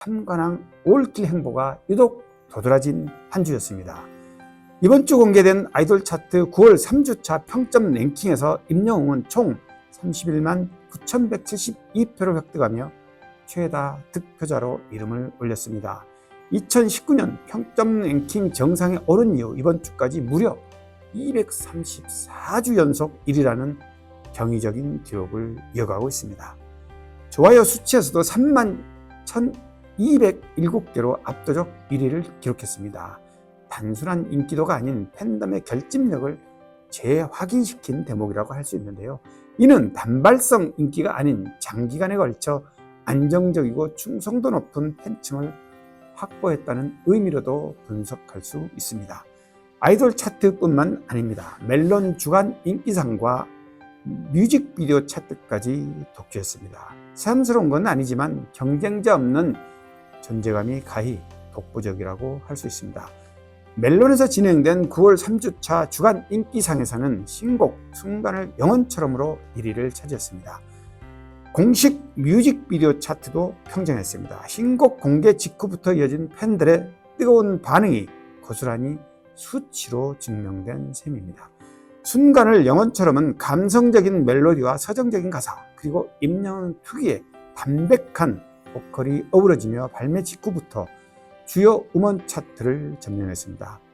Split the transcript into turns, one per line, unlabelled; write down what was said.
한관왕 올길 행보가 유독 도드라진 한 주였습니다. 이번 주 공개된 아이돌 차트 9월 3주차 평점 랭킹에서 임영웅은 총 31만 9,172표를 획득하며 최다 득표자로 이름을 올렸습니다. 2019년 평점 랭킹 정상에 오른 이후 이번 주까지 무려 234주 연속 1위라는 경이적인 기록을 이어가고 있습니다. 좋아요 수치에서도 3만 1,207개로 압도적 1위를 기록했습니다. 단순한 인기도가 아닌 팬덤의 결집력을 재확인시킨 대목이라고 할 수 있는데요. 이는 단발성 인기가 아닌 장기간에 걸쳐 안정적이고 충성도 높은 팬층을 확보했다는 의미로도 분석할 수 있습니다. 아이돌 차트뿐만 아닙니다. 멜론 주간 인기상과 뮤직비디오 차트까지 독주했습니다. 새삼스러운 건 아니지만 경쟁자 없는 존재감이 가히 독보적이라고 할 수 있습니다. 멜론에서 진행된 9월 3주차 주간 인기상에서는 신곡 순간을 영원처럼으로 1위를 차지했습니다. 공식 뮤직비디오 차트도 평정했습니다. 신곡 공개 직후부터 이어진 팬들의 뜨거운 반응이 고스란히 수치로 증명된 셈입니다. 순간을 영원처럼은 감성적인 멜로디와 서정적인 가사 그리고 임영웅 특유의 담백한 보컬이 어우러지며 발매 직후부터 주요 음원 차트를 점령했습니다.